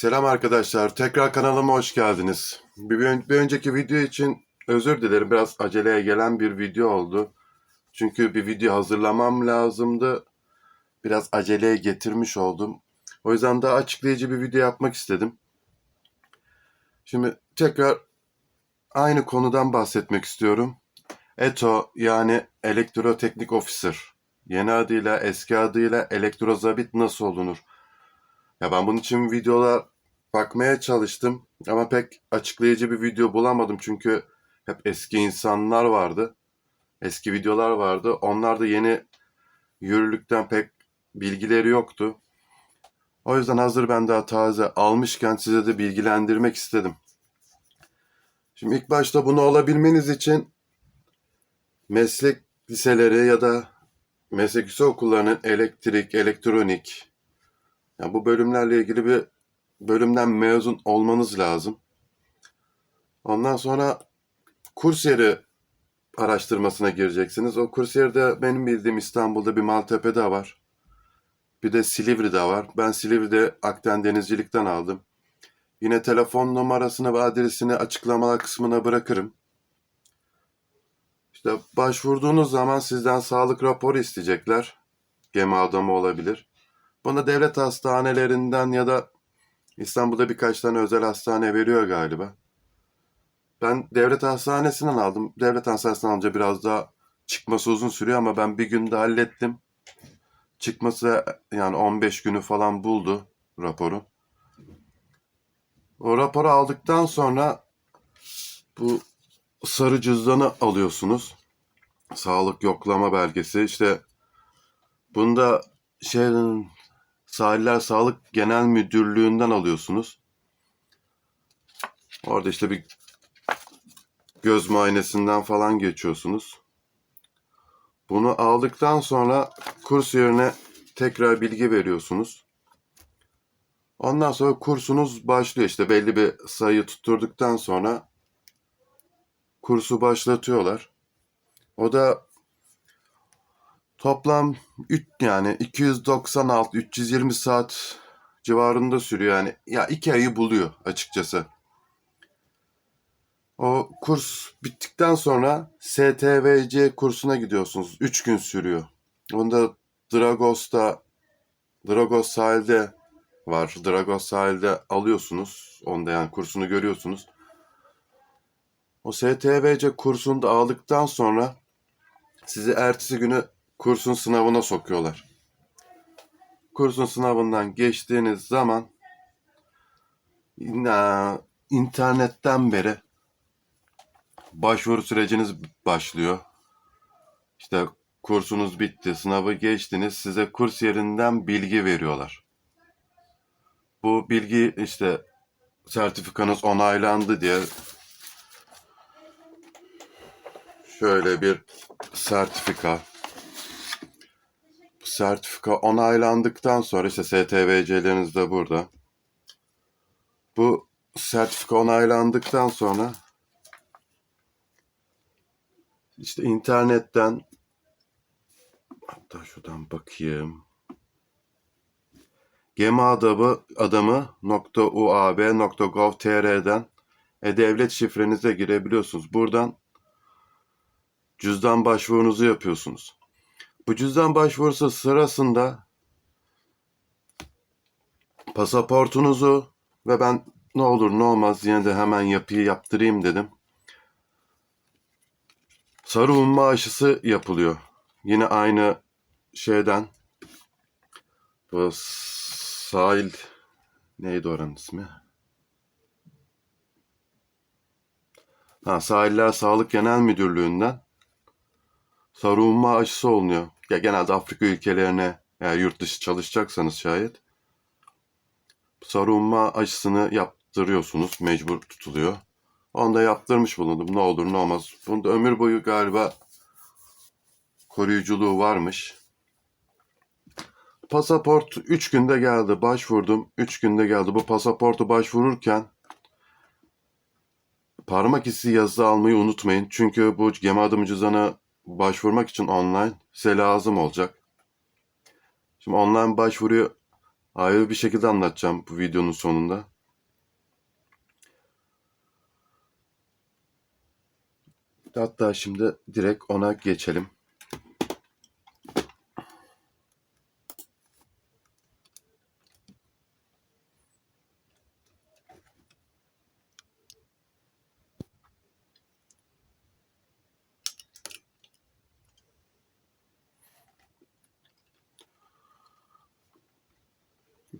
Selam arkadaşlar, tekrar kanalıma hoş geldiniz. Bir, bir önceki video için özür dilerim, biraz aceleye gelen bir video oldu. Çünkü bir video hazırlamam lazımdı. Biraz aceleye getirmiş oldum. O yüzden daha açıklayıcı bir video yapmak istedim. Şimdi tekrar aynı konudan bahsetmek istiyorum. ETO yani Elektroteknik Officer. Yeni adıyla, eski adıyla Elektrozabit nasıl olunur? Ya ben bunun için videolar bakmaya çalıştım ama pek açıklayıcı bir video bulamadım çünkü hep eski insanlar vardı. Eski videolar vardı. Onlar da yeni yürürlükten pek bilgileri yoktu. O yüzden hazır ben daha taze almışken size de bilgilendirmek istedim. Şimdi ilk başta bunu olabilmeniz için meslek liseleri ya da meslek yüksek okullarının elektrik, elektronik, yani bu bölümlerle ilgili bir bölümden mezun olmanız lazım. Ondan sonra kurs yeri araştırmasına gireceksiniz. O kurs yeri de benim bildiğim İstanbul'da bir Maltepe'de var. Bir de Silivri'de var. Ben Silivri'de Akden Denizcilik'ten aldım. Yine telefon numarasını ve adresini açıklamalar kısmına bırakırım. İşte başvurduğunuz zaman sizden sağlık raporu isteyecekler. Gemi adamı olabilir. Buna devlet hastanelerinden ya da İstanbul'da birkaç tane özel hastane veriyor galiba. Ben devlet hastanesinden aldım. Devlet hastanesinden alınca biraz daha çıkması uzun sürüyor ama ben bir günde hallettim. Çıkması yani 15 günü falan buldu raporu. O raporu aldıktan sonra bu sarı cüzdanı alıyorsunuz. Sağlık yoklama belgesi. İşte bunda şeyin Sahiller Sağlık Genel Müdürlüğü'nden alıyorsunuz. Orada işte bir göz muayenesinden falan geçiyorsunuz. Bunu aldıktan sonra kurs yerine tekrar bilgi veriyorsunuz. Ondan sonra kursunuz başlıyor. İşte belli bir sayı tutturduktan sonra kursu başlatıyorlar. O da Toplam 3 yani 296 320 saat civarında sürüyor yani. Ya iki ayı buluyor açıkçası. O kurs bittikten sonra STVC kursuna gidiyorsunuz. 3 gün sürüyor. Onda Dragos'ta Dragos sahilde var. Dragos sahilde alıyorsunuz. Onda yani kursunu görüyorsunuz. O STVC kursunu aldıktan sonra sizi ertesi günü kursun sınavına sokuyorlar. Kursun sınavından geçtiğiniz zaman internetten beri başvuru süreciniz başlıyor. İşte kursunuz bitti, sınavı geçtiniz, size kurs yerinden bilgi veriyorlar. Bu bilgi işte sertifikanız onaylandı diye şöyle bir sertifika sertifika onaylandıktan sonra işte STVC'leriniz de burada. Bu sertifika onaylandıktan sonra işte internetten hatta şuradan bakayım. Gemi adamı, adamı .uab.gov.tr'den e-devlet şifrenize girebiliyorsunuz. Buradan cüzdan başvurunuzu yapıyorsunuz. Bu cüzdan başvurusu sırasında pasaportunuzu ve ben ne olur ne olmaz yine de hemen yapıyı yaptırayım dedim. Sarı umma aşısı yapılıyor. Yine aynı şeyden bu sahil neydi oranın ismi? Ha, Sahiller Sağlık Genel Müdürlüğü'nden sarılma aşısı olunuyor. Ya genelde Afrika ülkelerine eğer yurt dışı çalışacaksanız şayet sarılma aşısını yaptırıyorsunuz. Mecbur tutuluyor. Onu da yaptırmış bulundum. Ne olur ne olmaz. Bunda ömür boyu galiba koruyuculuğu varmış. Pasaport 3 günde geldi. Başvurdum. 3 günde geldi. Bu pasaportu başvururken parmak izi yazı almayı unutmayın. Çünkü bu gemi adım cüzdanı başvurmak için online size lazım olacak. Şimdi online başvuruyu ayrı bir şekilde anlatacağım bu videonun sonunda. Hatta şimdi direkt ona geçelim.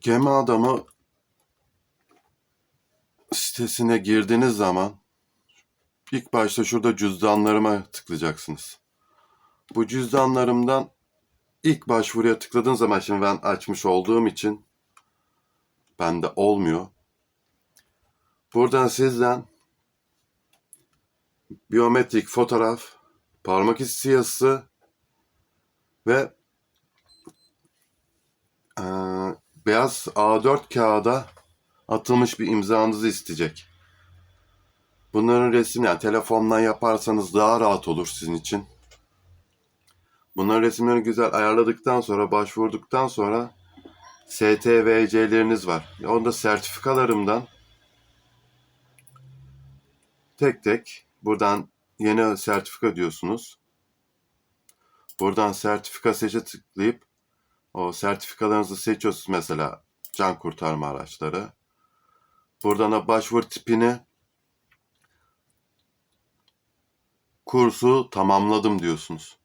Gemi Adamı sitesine girdiğiniz zaman ilk başta şurada cüzdanlarıma tıklayacaksınız. Bu cüzdanlarımdan ilk başvuruya tıkladığın zaman şimdi ben açmış olduğum için bende olmuyor. Buradan sizden biyometrik fotoğraf, parmak izi yazısı ve beyaz A4 kağıda atılmış bir imzanızı isteyecek. Bunların resmi yani telefondan yaparsanız daha rahat olur sizin için. Bunların resimlerini güzel ayarladıktan sonra başvurduktan sonra STVC'leriniz var. Onda sertifikalarımdan tek tek buradan yeni sertifika diyorsunuz. Buradan sertifika seçe tıklayıp o sertifikalarınızı seçiyorsunuz mesela can kurtarma araçları. Buradan da başvuru tipini kursu tamamladım diyorsunuz.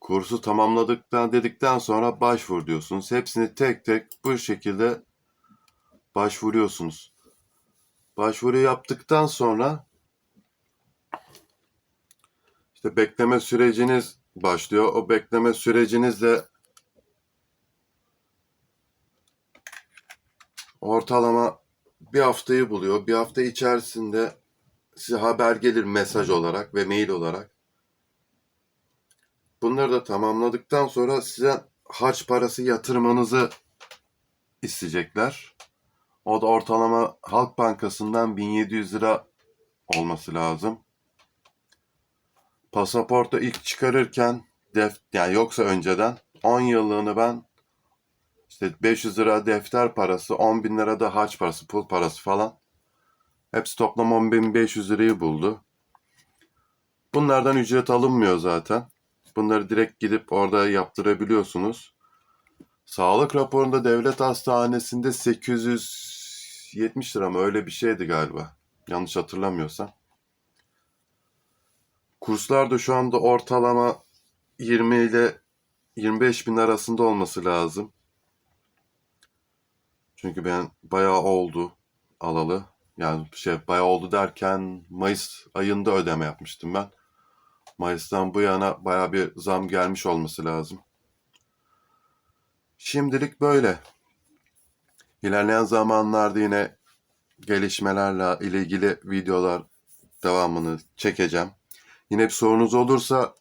Kursu tamamladıktan dedikten sonra başvur diyorsunuz. Hepsini tek tek bu şekilde başvuruyorsunuz. Başvuru yaptıktan sonra işte bekleme süreciniz başlıyor. O bekleme sürecinizde ortalama bir haftayı buluyor. Bir hafta içerisinde size haber gelir mesaj olarak ve mail olarak. Bunları da tamamladıktan sonra size harç parası yatırmanızı isteyecekler. O da ortalama Halk Bankası'ndan 1700 lira olması lazım. Pasaportu ilk çıkarırken def yani yoksa önceden 10 yıllığını ben işte 500 lira defter parası, 10 bin lira da harç parası, pul parası falan. Hepsi toplam 10.500 lirayı buldu. Bunlardan ücret alınmıyor zaten. Bunları direkt gidip orada yaptırabiliyorsunuz. Sağlık raporunda devlet hastanesinde 870 lira mı öyle bir şeydi galiba. Yanlış hatırlamıyorsam. Kurslar da şu anda ortalama 20 ile 25 bin arasında olması lazım. Çünkü ben bayağı oldu alalı. Yani şey bayağı oldu derken Mayıs ayında ödeme yapmıştım ben. Mayıs'tan bu yana bayağı bir zam gelmiş olması lazım. Şimdilik böyle. İlerleyen zamanlarda yine gelişmelerle ilgili videolar devamını çekeceğim. Yine bir sorunuz olursa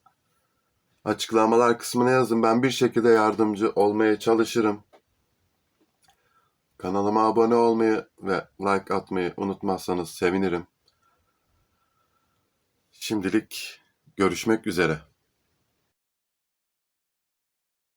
açıklamalar kısmına yazın. Ben bir şekilde yardımcı olmaya çalışırım. Kanalıma abone olmayı ve like atmayı unutmazsanız sevinirim. Şimdilik görüşmek üzere.